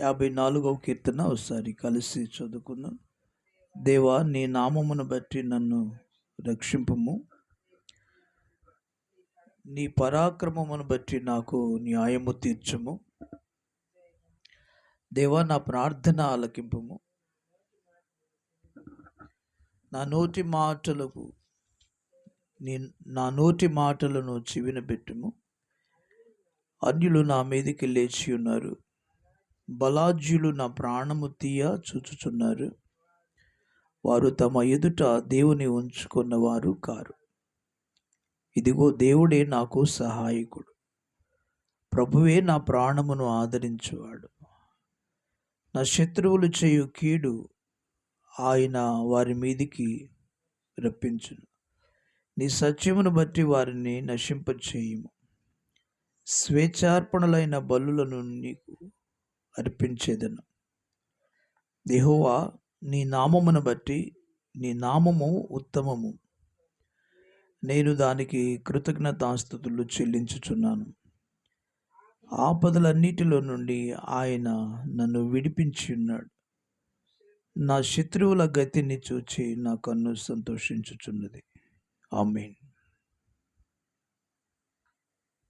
యాభై నాలుగవ కీర్తన ఒకసారి కలిసి చదువుకుందాం. దేవా నీ నామమును బట్టి నన్ను రక్షింపము. నీ పరాక్రమమును బట్టి నాకు న్యాయము తీర్చము. దేవా నా ప్రార్థన ఆలకింపము. నా నోటి మాటలకు నీ నా నోటి మాటలను చివిన పెట్టుము. అన్యులు నా మీదకి లేచి ఉన్నారు. బలాజ్యులు నా ప్రాణము తీయ చూచుచున్నారు. వారు తమ ఎదుట దేవుని ఉంచుకున్నవారు కారు. ఇదిగో దేవుడే నాకు సహాయకుడు. ప్రభువే నా ప్రాణమును ఆదరించువాడు. నా శత్రువులు చేయు కీడు ఆయన వారి మీదికి రప్పించును. నీ సత్యమును బట్టి వారిని నశింపచేయము. స్వేచ్ఛార్పణలైన బలులను నీకు అర్పించేదను. దేహోవా నీ నామమును బట్టి నీ నామము ఉత్తమము. నేను దానికి కృతజ్ఞతాస్థుతులు చెల్లించుచున్నాను. ఆపదలన్నిటిలో నుండి ఆయన నన్ను విడిపించి ఉన్నాడు నా శత్రువుల గతిని చూచి నా కన్ను సంతోషించుచున్నది. ఆమెన్.